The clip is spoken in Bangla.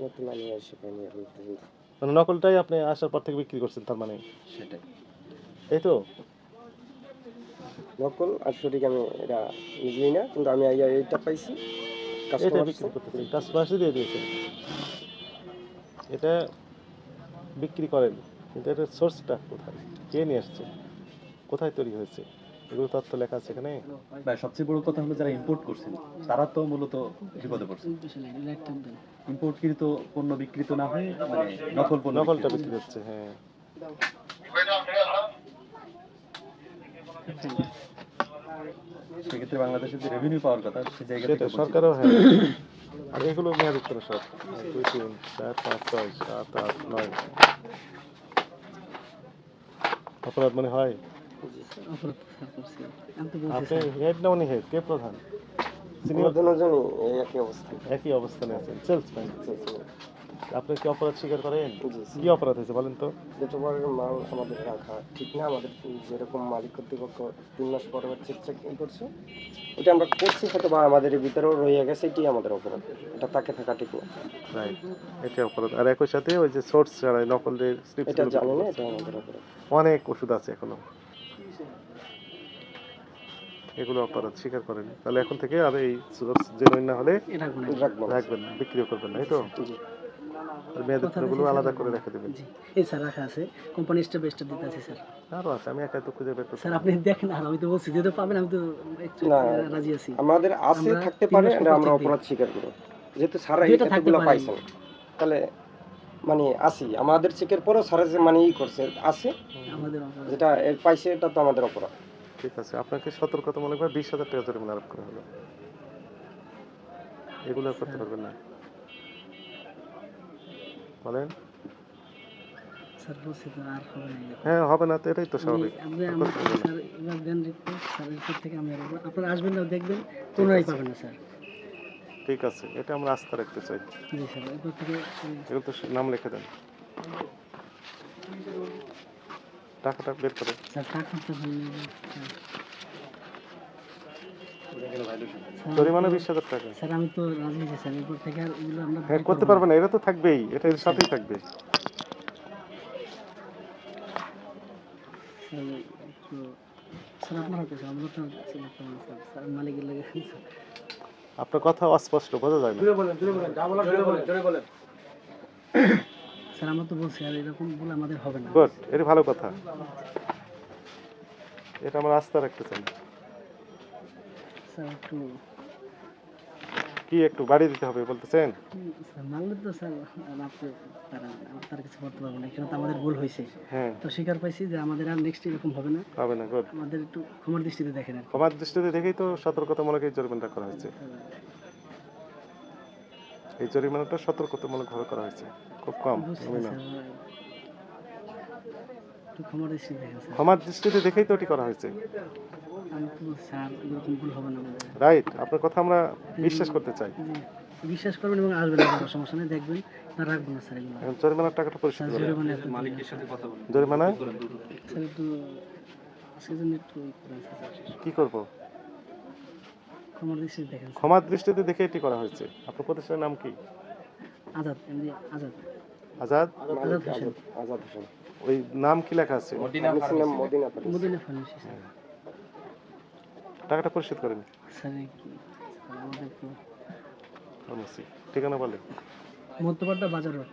নতুন আমি এসে পাইনি এখন পর্যন্ত মানে নকলটাই আপনি আসার পর থেকে বিক্রি করছেন তার মানে? সেটাই। এই তো? নকল আর সঠিক আমি এটা বুঝলি না কিন্তু আমি আইয়া এইটা পাইছি এটা কাস্টমার বিক্রি করতেছেন কাস্টমার দিয়ে দিয়েছেন। এটা বিক্রি করেন কিন্তু এটার সোর্সটা কোথায়? কে নিয়ে আসছে? কোথায় তৈরি হয়েছে? এগুলো তথ্য লেখা আছে এখানে? ভাই সবচেয়ে বড় কথা হলো যারা ইম্পোর্ট করছেন তারা তো মূলত বিপদে পড়ছে। ইম্পোর্টকৃত পণ্য বিকৃত না হয়ে মানে নকল পণ্য নকলটা বিক্রি হচ্ছে হ্যাঁ। সেক্ষেত্রে বাংলাদেশের যে রেভিনিউ পাওয়ার কথা সে জায়গা থেকে সরকারও হ্যাঁ। আর এগুলো মেয়াদ উত্তর সব। দুই তিন চার পাঁচ ছয় সাত আট নয়। অপরাধ মনে হয়? আপনি কে প্রধান? আমরা সিনিয়র দুজনই এই একই অবস্থানে আছেন সেলসম্যান আপনি কি অপরাধ স্বীকার করেন? কি অপরাধ হয়েছে বলেন তো? মাল আমাদের রাখা ঠিক না আমাদের যেরকম মালিক কর্তৃপক্ষ তিন মাস পরে চেক করছে ওটা আমরা করছি হয়তো বা আমাদের ভিতরেও রয়ে গেছে এটাই আমাদের অপরাধ। এটা তাকে থাকা ঠিক না। রাইট এটা অপরাধ। আর একই সাথে ওই যে সোর্স ছাড়া নকলের স্লিপ এটা জানি না এটা আমাদের অপরাধ। অনেক ওষুধ আছে এখনও। এগুলো অপরাধ স্বীকার করেন। তাহলে এখন থেকে আর এই জেনুইন না হলে। রাখবেন না। বিক্রিও করবেন না এই তো? আর মেয়াদগুলো আলাদা করে রেখে দেবেন। জি এই স্যার রাখা আছে। কোম্পানি স্টেপ বাই স্টেপ দিতে আছে স্যার। আরও আছে আমি একাই তো খুঁজে বের করতে স্যার আপনি দেখেন আর আমি তো বলছি যেহেতু পাবেন আমি তো। রাজি আছি। আমাদের আছে থাকতে পারে এটা আমরা অপরাধ স্বীকার করব। যেহেতু থাকতে ক্ষেত্রগুলো পাইছেন। তাহলে মানে আসি আমাদের চেকের পরেও সারা যে মানে ই করছে আছে। যেটা পাইছে এটা তো আমাদের অপরাধ। ঠিক আছে আপনাকে সতর্কতামূলকভাবে বিশ হাজার টাকা জরিমানা আরোপ করা হলো। এগুলো করতে পারবেন না। বলেন। হ্যাঁ হবে না তো এটাই তো স্বাভাবিক। আপনারা আসবেন না দেখবেন পুনরায় পাবেন না স্যার। ঠিক আছে এটা আমরা আস্থা রাখতে চাই। জি স্যার এরপর থেকে আমি- এগুলো তো নাম লিখে দেন। টাকাটা বের করে। জরিমানা বিশ হাজার টাকা। স্যার আমি তো রাজি স্যার এরপর থেকে আর এগুলো আমরা হ্যাঁ করতে করব না। পারবেন না এটা তো থাকবেই এটা এর সাথেই থাকবে। স্যার আপনার হাতে আমরা তো স্যার স্যার মালিকের লাগে আপনার কথা অস্পষ্ট বোঝা যায় না। স্যার আমরা তো বলছি আর এরকম বলে আমাদের হবে না। গুড এটা ভালো কথা। এটা আমরা আস্থা রাখতে চাই। স্যার একটু কি একটু বাড়িয়ে দিতে হবে বলতেছেন? স্যার মানলে তো স্যার তারা তার কিছু করতে পারব না এখানে তো আমাদের ভুল হয়েছে। হ্যাঁ। তো স্বীকার পাইছি যে আমাদের আর নেক্সট এরকম হবে না। হবে না গুড আমাদের একটু ক্ষমার দৃষ্টিতে দেখেন। ক্ষমার দৃষ্টিতে দেখেই তো সতর্কতামূলক এই জরিমানাটা করা হয়েছে। এই জরিমানাটা সতর্কতামূলকভাবে করা হয়েছে। খুব কম না? ক্ষমার দৃষ্টিতে দেখেই তো এটি করা হয়েছে। রাইট আপনার কথা আমরা বিশ্বাস করতে চাই। বিশ্বাস করবেন এবং আসবেন কোনো সমস্যা নেই দেখবেন। না রাখব না স্যার এগুলো। জরিমানার টাকাটা পরিশোধ করুন জরিমানা মালিকের সাথে কথা বলুন। জরিমানা? স্যার একটু সেজন্য একটু। কি করব? ক্ষমার দৃষ্টিতে দেখে এটি করা হয়েছে। আপনার প্রতিষ্ঠানের নাম কি? আজাদ আজাদ। আজাদ? হোসেন। আজাদ আজাদ হোসেন। ওই নাম কি লেখা আছে? মদিনা মদিনা ফার্মেসি। টাকাটা পরিশোধ করেন। ফার্মেসি। ঠিকানা বলেন। মধ্যপাড়া বাজার রোড।